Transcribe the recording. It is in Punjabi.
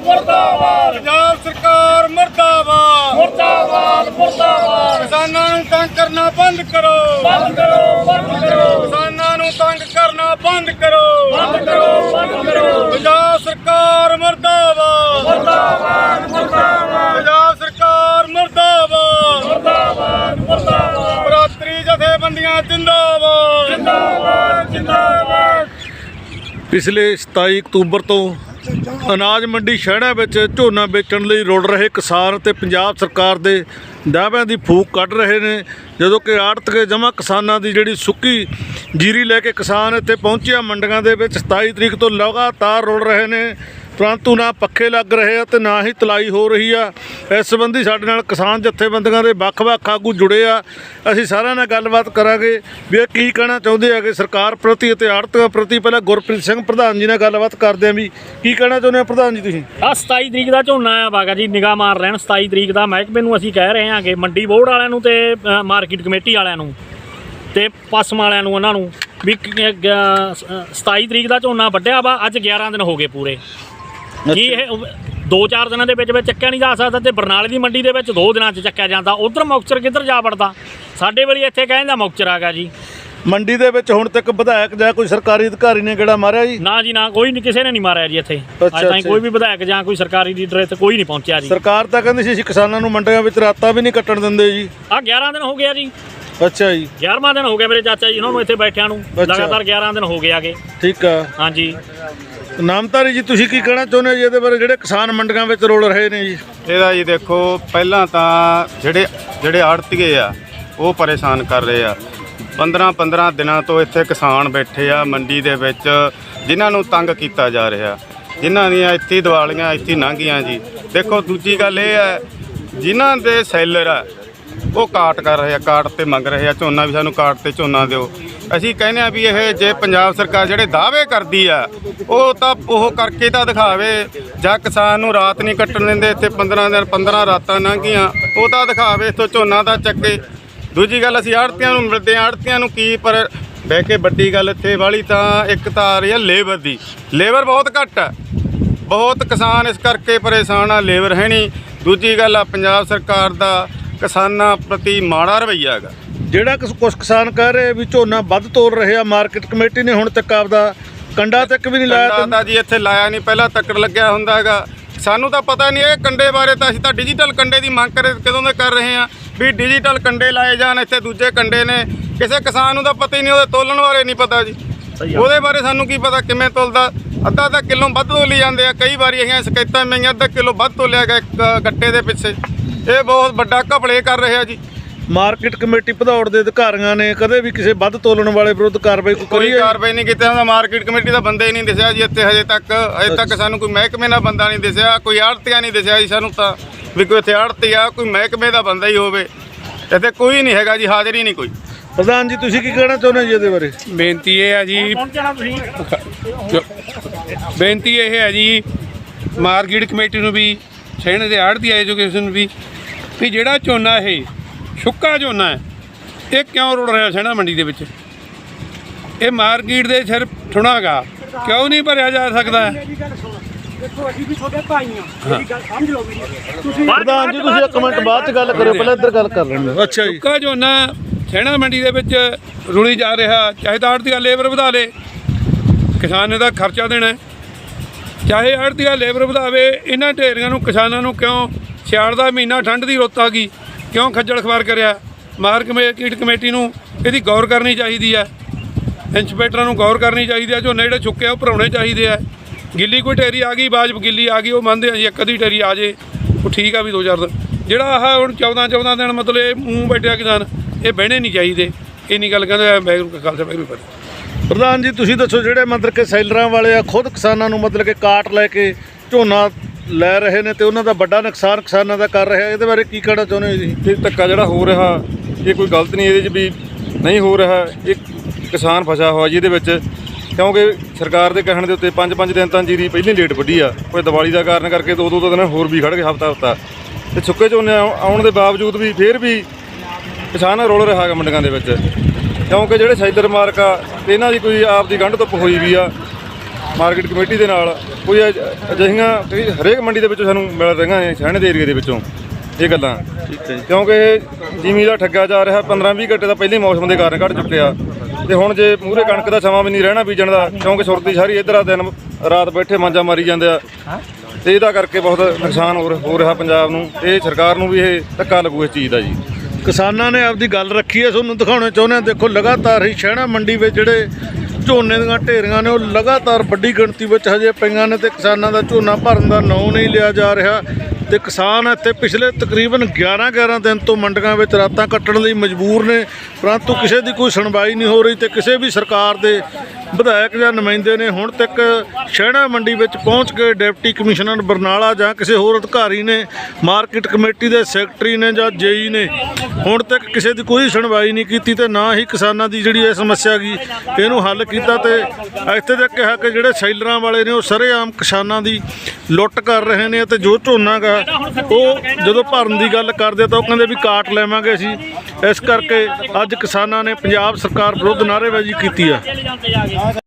ਮੁਰਦਾਬਾਦ ਪੰਜਾਬ ਸਰਕਾਰ ਮਰਦਾਬਾਦ। ਮੁਰਦਾਬਾਦ ਮੁਰਦਾਬਾਦ। ਕਿਸਾਨਾਂ ਨੂੰ ਤੰਗ ਕਰਨਾ ਬੰਦ ਕਰੋ। ਬੰਦ ਕਰੋ ਬੰਦ ਕਰੋ। ਕਿਸਾਨਾਂ ਨੂੰ ਤੰਗ ਕਰਨਾ ਬੰਦ ਕਰੋ। ਬੰਦ ਕਰੋ ਬੰਦ ਕਰੋ। ਪੰਜਾਬ ਸਰਕਾਰ ਮਰਦਾਬਾਦ। ਮੁਰਦਾਬਾਦ ਮੁਰਦਾਬਾਦ। ਪੰਜਾਬ ਸਰਕਾਰ ਮਰਦਾਬਾਦ। ਮੁਰਦਾਬਾਦ ਮੁਰਦਾਬਾਦ। ਬਰਾਤਰੀ ਜਥੇਬੰਦੀਆਂ ਜਿੰਦਾਬਾਦ। ਜਿੰਦਾਬਾਦ ਜਿੰਦਾਬਾਦ। ਪਿਛਲੇ 27 ਅਕਤੂਬਰ ਤੋਂ ਅਨਾਜ ਮੰਡੀ ਸ਼ਹਿਰਾਂ ਵਿੱਚ ਝੋਨਾ ਵੇਚਣ ਲਈ ਰੁੜ ਰਹੇ ਕਿਸਾਨ ਤੇ ਪੰਜਾਬ ਸਰਕਾਰ ਦੇ ਦਾਅਵਿਆਂ ਦੀ ਫੂਕ ਕੱਢ ਰਹੇ ਨੇ, ਜਦੋਂ ਕਿ ਆੜਤਕੇ ਜਮਾ ਕਿਸਾਨਾਂ ਦੀ ਜਿਹੜੀ ਸੁੱਕੀ ਜੀਰੀ ਲੈ ਕੇ ਕਿਸਾਨ ਇੱਥੇ ਪਹੁੰਚਿਆ, ਮੰਡੀਆਂ ਦੇ ਵਿੱਚ 27 ਤਰੀਕ ਤੋਂ ਲਗਾਤਾਰ ਰੁੜ ਰਹੇ ਨੇ। ਪਰੰਤੂ ਨਾ ਪੱਖੇ ਲੱਗ ਰਹੇ ਆ ਤੇ ਨਾ ਹੀ ਤਲਾਈ ਹੋ ਰਹੀ ਆ। ਇਸ ਸੰਬੰਧੀ ਸਾਡੇ ਨਾਲ ਕਿਸਾਨ ਜਥੇਬੰਦੀਆਂ ਦੇ ਵੱਖ-ਵੱਖ ਆਗੂ ਜੁੜੇ ਆ। ਅਸੀਂ ਸਾਰਿਆਂ ਨਾਲ ਗੱਲਬਾਤ ਕਰਾਂਗੇ ਵੀ ਇਹ ਕੀ ਕਹਿਣਾ ਚਾਹੁੰਦੇ ਆ ਕਿ ਸਰਕਾਰ ਪ੍ਰਤੀ ਅਤੇ ਆੜਤੀਆਂ ਪ੍ਰਤੀ। ਪਹਿਲਾਂ ਗੁਰਪ੍ਰੀਤ ਸਿੰਘ ਪ੍ਰਧਾਨ ਜੀ ਨਾਲ ਗੱਲਬਾਤ ਕਰਦੇ ਆਂ ਵੀ ਕੀ ਕਹਿਣਾ ਚਾਹੁੰਦੇ ਆ ਪ੍ਰਧਾਨ ਜੀ ਤੁਸੀਂ? ਆ 27 ਤਰੀਕ ਦਾ ਝੋਨਾ ਆ ਬਾਗਾ ਜੀ, ਨਿਗਾਹ ਮਾਰ ਲੈਣ 27 ਤਰੀਕ ਦਾ ਮਹਿਕਮੇ ਨੂੰ ਅਸੀਂ ਕਹਿ ਰਹੇ ਹਾਂ ਕਿ ਮੰਡੀ ਬੋਰਡ ਵਾਲਿਆਂ ਨੂੰ ਤੇ ਮਾਰਕੀਟ ਕਮੇਟੀ ਵਾਲਿਆਂ ਨੂੰ ਤੇ ਪਸਮ ਵਾਲਿਆਂ ਨੂੰ, ਉਹਨਾਂ ਨੂੰ ਵੀ ਕ- 27 ਤਰੀਕ ਦਾ ਝੋਨਾ ਵੱਢਿਆ ਵਾ, ਅੱਜ 11 ਦਿਨ ਹੋ ਗਏ ਪੂਰੇ। ਕੀ ਇਹ 2-4 ਦਿਨਾਂ ਦੇ ਵਿੱਚ ਵਿੱਚ ਚੱਕਿਆ ਨਹੀਂ ਜਾ ਸਕਦਾ ਤੇ ਬਰਨਾਲੇ ਦੀ ਮੰਡੀ ਦੇ ਵਿੱਚ 2 ਦਿਨਾਂ 'ਚ ਚੱਕਿਆ ਜਾਂਦਾ। ਉਧਰ ਮੌਕਚਰ ਕਿੱਧਰ ਜਾ ਵੜਦਾ? ਸਾਡੇ ਵੇਲੇ ਇੱਥੇ ਕਹਿੰਦਾ ਮੌਕਚਰ ਆਗਾ ਜੀ। ਮੰਡੀ ਦੇ ਵਿੱਚ ਹੁਣ ਤੱਕ ਵਿਧਾਇਕ ਜਾਂ ਕੋਈ ਸਰਕਾਰੀ ਅਧਿਕਾਰੀ ਨੇ ਗੇੜਾ ਮਾਰਿਆ ਜੀ? ਨਾ ਜੀ ਨਾ ਕੋਈ ਨਹੀਂ ਕਿਸੇ ਨੇ ਨਹੀਂ ਮਾਰਿਆ ਜੀ ਇੱਥੇ। ਅੱਜ ਤਾਈਂ। ਕੋਈ ਵੀ ਵਿਧਾਇਕ ਜਾਂ ਕੋਈ ਸਰਕਾਰੀ ਲੀਡਰ ਇੱਥੇ ਕੋਈ ਨਹੀਂ ਪਹੁੰਚਿਆ ਜੀ। ਸਰਕਾਰ ਤਾਂ ਕਹਿੰਦੀ ਸੀ ਅਸੀਂ ਕਿਸਾਨਾਂ ਨੂੰ ਮੰਡੀਆਂ ਵਿੱਚ ਰਾਤਾਂ ਵੀ ਨਹੀਂ ਕੱਟਣ ਦਿੰਦੇ ਜੀ। ਆ 11 ਦਿਨ ਹੋ ਗਿਆ ਜੀ। ਅੱਛਾ ਜੀ। 11ਵਾਂ ਦਿਨ ਹੋ ਗਿਆ ਮੇਰੇ ਚਾਚਾ ਜੀ ਉਹਨਾਂ ਨੂੰ ਇੱਥੇ ਬੈਠਿਆਂ ਨੂੰ। ਲਗਾਤਾਰ 11 ਦਿਨ ਹੋ ਗਏ ਆਗੇ। ਠੀਕ ਆ। ਹਾਂਜੀ। ਨਾਮਤਾਰੀ ਜੀ, ਤੁਸੀਂ ਕੀ ਕਹਿਣਾ ਚਾਹੁੰਦੇ ਹੋ ਜੀ ਇਹਦੇ ਬਾਰੇ? ਜਿਹੜੇ ਕਿਸਾਨ ਮੰਡੀਆਂ ਵਿੱਚ ਰੋਲ ਰਹੇ ਨੇ ਜੀ। ਇਹਦਾ ਜੀ ਦੇਖੋ, ਪਹਿਲਾਂ ਤਾਂ ਜਿਹੜੇ ਜਿਹੜੇ ਆੜਤੀਏ ਆ, ਉਹ ਪਰੇਸ਼ਾਨ ਕਰ ਰਹੇ ਆ। 15 15 ਦਿਨਾਂ ਤੋਂ ਇੱਥੇ ਕਿਸਾਨ ਬੈਠੇ ਆ ਮੰਡੀ ਦੇ ਵਿੱਚ, ਜਿਨ੍ਹਾਂ ਨੂੰ ਤੰਗ ਕੀਤਾ ਜਾ ਰਿਹਾ। ਜਿਨ੍ਹਾਂ ਦੀਆਂ ਇੱਥੇ ਹੀ ਦੀਵਾਲੀਆਂ ਇੱਥੇ ਲੰਘੀਆਂ ਜੀ। ਦੇਖੋ, ਦੂਜੀ ਗੱਲ ਇਹ ਹੈ, ਜਿਨ੍ਹਾਂ ਦੇ ਸੈਲਰ ਆ ਉਹ ਕਾਟ ਕਰ ਰਹੇ ਆ, ਕਾਟ ਤੇ ਮੰਗ ਰਹੇ ਆ, ਝੋਨਾ ਵੀ ਸਾਨੂੰ ਕਾਟ ਤੇ ਝੋਨਾ ਦਿਓ। ਅਸੀਂ ਕਹਿੰਦੇ ਆ ਵੀ ਇਹ ਜੇ ਪੰਜਾਬ ਸਰਕਾਰ ਜਿਹੜੇ ਦਾਅਵੇ ਕਰਦੀ ਆ, ਉਹ ਤਾਂ ਉਹ ਕਰਕੇ ਤਾਂ ਦਿਖਾਵੇ, ਜਾਂ ਕਿਸਾਨ ਨੂੰ ਰਾਤ ਨਹੀਂ ਕੱਟਣ ਦਿੰਦੇ, ਇੱਥੇ 15 ਦਿਨ 15 ਰਾਤਾਂ ਲੰਘੀਆਂ, ਉਹ ਤਾਂ ਦਿਖਾਵੇ, ਇੱਥੋਂ ਝੋਨਾ ਦਾ ਚੱਕੇ। ਦੂਜੀ ਗੱਲ, ਅਸੀਂ ਆੜਤੀਆਂ ਨੂੰ ਮਿਲਦੇ ਆ ਆੜਤੀਆਂ ਨੂੰ ਕੀ ਪਰ ਬਹਿ ਕੇ ਵੱਡੀ ਗੱਲ ਇੱਥੇ ਵਾਲੀ ਤਾਂ ਇੱਕ ਤਾਂ ਆ ਰਹੀ ਹੈ ਲੇਬਰ ਦੀ। ਲੇਬਰ ਬਹੁਤ ਘੱਟ ਹੈ ਬਹੁਤ ਕਿਸਾਨ ਇਸ ਕਰਕੇ ਪਰੇਸ਼ਾਨ ਆ, ਲੇਬਰ ਹੈ ਨਹੀਂ। ਦੂਜੀ ਗੱਲ ਆ, ਪੰਜਾਬ ਸਰਕਾਰ ਦਾ ਕਿਸਾਨਾਂ ਪ੍ਰਤੀ ਮਾੜਾ ਰਵੱਈਆ ਹੈਗਾ। ਜਿਹੜਾ ਕੁਝ ਕੁਝ ਕਿਸਾਨ ਕਹਿ ਰਹੇ ਵੀ ਝੋਨਾ ਵੱਧ ਤੋਲ ਰਹੇ ਆ ਮਾਰਕੀਟ ਕਮੇਟੀ ਨੇ ਹੁਣ ਤੱਕ ਆਪਦਾ ਕੰਡਾ ਤੱਕ ਵੀ ਨਹੀਂ ਲਾਇਆ ਕੰਡਾ ਤੇ ਜੀ ਇੱਥੇ ਲਾਇਆ ਨਹੀਂ ਪਹਿਲਾਂ ਤੱਕੜ ਲੱਗਿਆ ਹੁੰਦਾ ਹੈਗਾ। ਸਾਨੂੰ ਤਾਂ ਪਤਾ ਨਹੀਂ ਇਹ ਕੰਡੇ ਬਾਰੇ ਤਾਂ ਅਸੀਂ ਤਾਂ ਡਿਜੀਟਲ ਕੰਡੇ ਦੀ ਮੰਗ ਕਰੇ ਕਦੋਂ ਦੇ ਕਰ ਰਹੇ ਹਾਂ ਵੀ ਡਿਜੀਟਲ ਕੰਡੇ ਲਾਏ ਜਾਣ ਇੱਥੇ ਦੂਜੇ ਕੰਡੇ ਨੇ। ਕਿਸੇ ਕਿਸਾਨ ਨੂੰ ਤਾਂ ਪਤਾ ਹੀ ਨਹੀਂ ਉਹਦੇ ਤੋਲਣ ਬਾਰੇ ਨਹੀਂ ਪਤਾ ਜੀ। ਉਹਦੇ ਬਾਰੇ ਸਾਨੂੰ ਕੀ ਪਤਾ ਕਿਵੇਂ ਤੋਲਦਾ। ਅੱਧਾ ਅੱਧਾ ਕਿਲੋ ਵੱਧ ਤੋਲੀ ਜਾਂਦੇ ਆ ਕਈ ਵਾਰੀ ਅਸੀਂ ਸ਼ਿਕਾਇਤਾਂ ਮਈਆਂ ਅੱਧਾ ਕਿਲੋ ਵੱਧ ਤੋਲਿਆ ਗਿਆ ਇੱਕ ਗੱਟੇ ਦੇ ਪਿੱਛੇ। ਇਹ ਬਹੁਤ ਵੱਡਾ ਘਪਲੇ ਕਰ ਰਹੇ ਆ ਜੀ। ਮਾਰਕੀਟ ਕਮੇਟੀ ਭਦੌੜ ਦੇ ਅਧਿਕਾਰੀਆਂ ਨੇ ਕਦੇ ਵੀ ਕਿਸੇ ਵੱਧ ਤੋਲਣ ਵਾਲੇ ਵਿਰੁੱਧ ਕਾਰਵਾਈ ਕੋਈ ਕੋਈ ਹੈ ਕਾਰਵਾਈ ਨਹੀਂ ਕੀਤੀ ਉਹਨਾਂ ਮਾਰਕੀਟ ਕਮੇਟੀ ਦਾ ਬੰਦੇ ਹੀ ਨਹੀਂ ਦਿਸਿਆ ਜੀ ਇੱਥੇ ਹਜੇ ਤੱਕ। ਹਜੇ ਤੱਕ ਸਾਨੂੰ ਕੋਈ ਮਹਿਕਮੇ ਦਾ ਬੰਦਾ ਨਹੀਂ ਦਿਸਿਆ ਕੋਈ ਆੜਤੀਆ ਨਹੀਂ ਦਿਸਿਆ ਜੀ ਸਾਨੂੰ ਤਾਂ ਵੀ ਕੋਈ ਇੱਥੇ ਆੜਤੀ ਆ ਕੋਈ ਮਹਿਕਮੇ ਦਾ ਬੰਦਾ ਹੀ ਹੋਵੇ। ਇੱਥੇ ਕੋਈ ਨਹੀਂ ਹੈਗਾ ਜੀ ਹਾਜ਼ਰ ਹੀ ਨਹੀਂ ਕੋਈ। ਪ੍ਰਧਾਨ ਜੀ ਤੁਸੀਂ ਕੀ ਕਹਿਣਾ ਚਾਹੁੰਦੇ ਜੀ ਇਹਦੇ ਬਾਰੇ? ਬੇਨਤੀ ਇਹ ਹੈ ਜੀ ਬੇਨਤੀ ਇਹ ਹੈ ਜੀ ਮਾਰਕੀਟ ਕਮੇਟੀ ਨੂੰ ਵੀ ਸੈਣ ਦੇ ਆੜ੍ਹਤੀ ਐਜੂਕੇਸ਼ਨ ਵੀ ਵੀ ਜਿਹੜਾ ਝੋਨਾ ਇਹ ਸੁੱਕਾ ਝੋਨਾ ਹੈ ਇਹ ਕਿਉਂ ਰੁੜ ਰਿਹਾ ਸੈਣਾ ਮੰਡੀ ਦੇ ਵਿੱਚ? ਇਹ ਮਾਰਕੀਟ ਦੇ ਸਿਰ ਠੁਣਾਗਾ ਕਿਉਂ ਨਹੀਂ ਭਰਿਆ ਜਾ ਸਕਦਾ? ਹੈ? ਦੇਖੋ ਅਸੀਂ ਵੀ ਤੁਹਾਡੇ ਭਾਈ ਆ ਮੇਰੀ ਗੱਲ ਸਮਝ ਲਓ ਵੀਰੇ ਤੁਸੀਂ ਪ੍ਰਧਾਨ ਜੀ ਤੁਸੀਂ ਇੱਕ ਮਿੰਟ ਬਾਅਦ ਚ ਗੱਲ ਕਰਿਓ ਪਹਿਲਾਂ ਇੱਧਰ ਗੱਲ ਕਰ ਲੈਂਦੇ ਅੱਛਾ ਜੀ। ਸੁੱਕਾ ਝੋਨਾ ਸੈਣਾ ਮੰਡੀ ਦੇ ਵਿੱਚ ਰੁਲੀ ਜਾ ਰਿਹਾ ਚਾਹੇ ਤਾਂ ਆੜ੍ਹਤੀਆ ਲੇਬਰ ਵਧਾ ਲੇ। ਕਿਸਾਨ ਨੇ ਤਾਂ ਖਰਚਾ ਦੇਣਾ। ਚਾਹੇ ਆੜ੍ਹਤੀਆ ਲੇਬਰ ਵਧਾਵੇ ਇਹਨਾਂ ਢੇਰੀਆਂ ਨੂੰ ਕਿਸਾਨਾਂ ਨੂੰ ਕਿਉਂ ਸਿਆਲ ਦਾ ਮਹੀਨਾ ਠੰਡ ਦੀ ਰੁੱਤ ਆ ਗਈ। ਕਿਉਂ ਖੱਜਲ ਖਵਾਰ ਕਰਿਆ? ਮਾਰ ਕਮੇਟੀ ਕਮੇਟੀ ਨੂੰ ਇਹਦੀ ਗੌਰ ਕਰਨੀ ਚਾਹੀਦੀ ਹੈ। ਇੰਸਪੈਕਟਰਾਂ ਨੂੰ ਗੌਰ ਕਰਨੀ ਚਾਹੀਦੀ ਹੈ। ਝੋਨੇ ਜਿਹੜੇ ਚੁੱਕੇ ਆ, ਉਹ ਭਰਾਉਣੇ ਚਾਹੀਦੇ ਆ। ਗਿੱਲੀ ਕੋਈ ਢੇਰੀ ਆ ਗਈ ਬਾਜਬ ਗਿੱਲੀ ਆ ਗਈ, ਉਹ ਮੰਨਦੇ ਆ ਜੀ, ਇੱਕ ਅੱਧੀ ਟੇਰੀ ਆ ਜੇ, ਉਹ ਠੀਕ ਆ ਵੀ ਦੋ ਚਾਰ ਦਿਨ। ਜਿਹੜਾ ਆਹ ਹੁਣ 14 14 ਦਿਨ ਮਤਲਬ ਇਹ ਮੂੰਹ ਬੈਠਿਆ ਕਿਸਾਨ, ਇਹ ਬਹਿਣੇ ਨਹੀਂ ਚਾਹੀਦੇ। ਇਹ ਨਹੀਂ ਗੱਲ ਕਹਿੰਦੇ ਵੈਗਰੂ ਕਾ ਖਾਲਸਾ ਵੈਗਰੂ ਪਰ ਪ੍ਰਧਾਨ ਜੀ, ਤੁਸੀਂ ਦੱਸੋ ਜਿਹੜੇ ਮਤਲਬ ਕਿ ਸੈਲਰਾਂ ਵਾਲੇ ਆ, ਖੁਦ ਕਿਸਾਨਾਂ ਨੂੰ ਮਤਲਬ ਕਿ ਕਾਟ ਲੈ ਕੇ ਝੋਨਾ ਲੈ ਰਹੇ ਨੇ ਤੇ ਉਹਨਾਂ ਦਾ ਵੱਡਾ ਨੁਕਸਾਨ ਕਿਸਾਨਾਂ ਦਾ ਕਰ ਰਿਹਾ ਇਹਦੇ ਬਾਰੇ ਕੀ ਕਹਿਣਾ ਚਾਹੁੰਦੇ ਹੋ ਜੀ? ਇਹ ਧੱਕਾ ਜਿਹੜਾ ਹੋ ਰਿਹਾ, ਇਹ ਕੋਈ ਗਲਤ ਨਹੀਂ ਇਹਦੇ 'ਚ ਵੀ ਨਹੀਂ ਹੋ ਰਿਹਾ। ਇਹ ਕਿਸਾਨ ਫਸਿਆ ਹੋਇਆ ਜੀ ਇਹਦੇ ਵਿੱਚ, ਕਿਉਂਕਿ ਸਰਕਾਰ ਦੇ ਕਹਿਣ ਦੇ ਉੱਤੇ 5-5 ਦਿਨ ਤਾਂ ਜੀਰੀ ਪਹਿਲਾਂ ਲੇਟ ਵੱਢੀ ਆ। ਕੋਈ ਦੀਵਾਲੀ ਦਾ ਕਾਰਨ ਕਰਕੇ ਦੋ ਦੋ ਦਿਨ ਹੋਰ ਵੀ ਖੜ ਗਏ ਹਫਤਾ ਹਫਤਾ। ਤੇ ਸੁੱਕੇ ਝੋਨੇ ਆਉਣ ਦੇ ਬਾਵਜੂਦ ਵੀ ਫੇਰ ਵੀ ਕਿਸਾਨ ਰੋਲ ਰਿਹਾ ਹੈਗਾ ਮੰਡੀਆਂ ਦੇ ਵਿੱਚ। ਕਿਉਂਕਿ ਜਿਹੜੇ ਸੈਲਰ ਮਾਰਕ ਆ, ਤੇ ਇਹਨਾਂ ਦੀ ਕੋਈ ਆਪ ਦੀ ਗੰਢ ਧੁੱਪ ਹੋਈ ਵੀ ਆ ਮਾਰਕੀਟ ਕਮੇਟੀ ਦੇ ਨਾਲ ਕੋਈ ਅਜ- ਅਜਿਹੀਆਂ ਹਰੇਕ ਮੰਡੀ ਦੇ ਵਿੱਚੋਂ ਸਾਨੂੰ ਮਿਲ ਰਹੀਆਂ ਨੇ ਸ਼ਹਿਣੇ ਦੇ ਏਰੀਏ ਦੇ ਵਿੱਚੋਂ ਇਹ ਗੱਲਾਂ। ਕਿਉਂਕਿ ਇਹ ਜ਼ਿਮੀ ਦਾ ਠੱਗਾ ਜਾ ਰਿਹਾ 15 20 ਘੰਟੇ ਦਾ ਪਹਿਲੇ ਮੌਸਮ ਦੇ ਕਾਰਨ ਕੱਢ ਚੁੱਕਿਆ। ਤੇ ਹੁਣ ਜੇ ਮੂਹਰੇ ਕਣਕ ਦਾ ਸਮਾਂ ਵੀ ਨਹੀਂ ਰਹਿਣਾ ਬੀਜਣ ਦਾ ਕਿਉਂਕਿ ਸੁਰਤੀ ਸਾਰੀ ਇੱਧਰ ਆ ਦਿਨ ਰਾਤ ਬੈਠੇ ਮਾਂਜਾ ਮਾਰੀ ਜਾਂਦੇ ਆ। ਤੇ ਇਹਦਾ ਕਰਕੇ ਬਹੁਤ ਨੁਕਸਾਨ ਹੋ ਰਿਹਾ- ਹੋ ਰਿਹਾ ਪੰਜਾਬ ਨੂੰ। ਤੇ ਸਰਕਾਰ ਨੂੰ ਵੀ ਇਹ ਧੱਕਾ ਲੱਗੂ ਇਸ ਚੀਜ਼ ਦਾ ਜੀ। ਕਿਸਾਨਾਂ ਨੇ ਆਪਦੀ ਗੱਲ ਰੱਖੀ ਹੈ ਤੁਹਾਨੂੰ ਦਿਖਾਉਣਾ ਚਾਹੁੰਦੇ ਹਾਂ। ਦੇਖੋ ਲਗਾਤਾਰ ਹੀ ਸ਼ਹਿਣਾ ਮੰਡੀ ਵਿੱਚ ਜਿਹੜੇ ਝੋਨੇ ਦੀਆਂ ਢੇਰੀਆਂ ਨੇ, ਉਹ ਲਗਾਤਾਰ ਵੱਡੀ ਗਿਣਤੀ ਵਿੱਚ ਹਜੇ ਪਈਆਂ ਨੇ ਤੇ ਕਿਸਾਨਾਂ ਦਾ ਝੋਨਾ ਭਰਨ ਦਾ ਨਾਂ ਨਹੀਂ ਲਿਆ ਜਾ ਰਿਹਾ। ਤੇ ਕਿਸਾਨ ਇੱਥੇ ਪਿਛਲੇ ਤਕਰੀਬਨ 11 11 ਦਿਨ ਤੋਂ ਮੰਡੀਆਂ ਵਿੱਚ ਰਾਤਾਂ ਕੱਟਣ ਲਈ ਮਜਬੂਰ ਨੇ, ਪਰੰਤੂ ਕਿਸੇ ਦੀ ਕੋਈ ਸੁਣਵਾਈ ਨਹੀਂ ਹੋ ਰਹੀ ਤੇ ਕਿਸੇ ਵੀ ਸਰਕਾਰ ਦੇ ਵਿਧਾਇਕ ਜਾਂ ਨੁਮਾਇੰਦੇ ਨੇ ਹੁਣ ਤੱਕ ਸ਼ਹਿਣਾ ਮੰਡੀ ਵਿੱਚ ਪਹੁੰਚ ਕੇ ਡਿਪਟੀ ਕਮਿਸ਼ਨਰ ਬਰਨਾਲਾ ਜਾਂ ਕਿਸੇ ਹੋਰ ਅਧਿਕਾਰੀ ਨੇ, ਮਾਰਕੀਟ ਕਮੇਟੀ ਦੇ ਸੈਕਟਰੀ ਨੇ ਜਾਂ ਜੇਈ ਨੇ ਹੁਣ ਤੱਕ ਕਿਸੇ ਦੀ ਕੋਈ ਸੁਣਵਾਈ ਨਹੀਂ ਕੀਤੀ ਤੇ ਨਾ ਹੀ ਕਿਸਾਨਾਂ ਦੀ ਜਿਹੜੀ ਇਹ ਸਮੱਸਿਆ ਗਈ ਇਹਨੂੰ ਹੱਲ ਕੀਤਾ ਤੇ ਇੱਥੇ ਤੱਕ ਕਿਹਾ ਕਿ ਜਿਹੜੇ ਸੈਲਰਾਂ ਵਾਲੇ ਨੇ ਉਹ ਸਰੇਆਮ ਕਿਸਾਨਾਂ ਦੀ ਲੁੱਟ ਕਰ ਰਹੇ ਨੇ ਤੇ ਜੋ ਝੋਨਾ ਗਾ, ਉਹ ਜਦੋਂ ਭਰਨ ਦੀ ਗੱਲ ਕਰਦੇ ਤਾਂ ਉਹ ਕਹਿੰਦੇ ਵੀ ਕਾਟ ਲੈਵਾਂਗੇ ਅਸੀਂ। ਇਸ ਕਰਕੇ ਅੱਜ ਕਿਸਾਨਾਂ ਨੇ ਪੰਜਾਬ ਸਰਕਾਰ ਵਿਰੁੱਧ ਨਾਅਰੇਬਾਜ਼ੀ ਕੀਤੀ ਆ।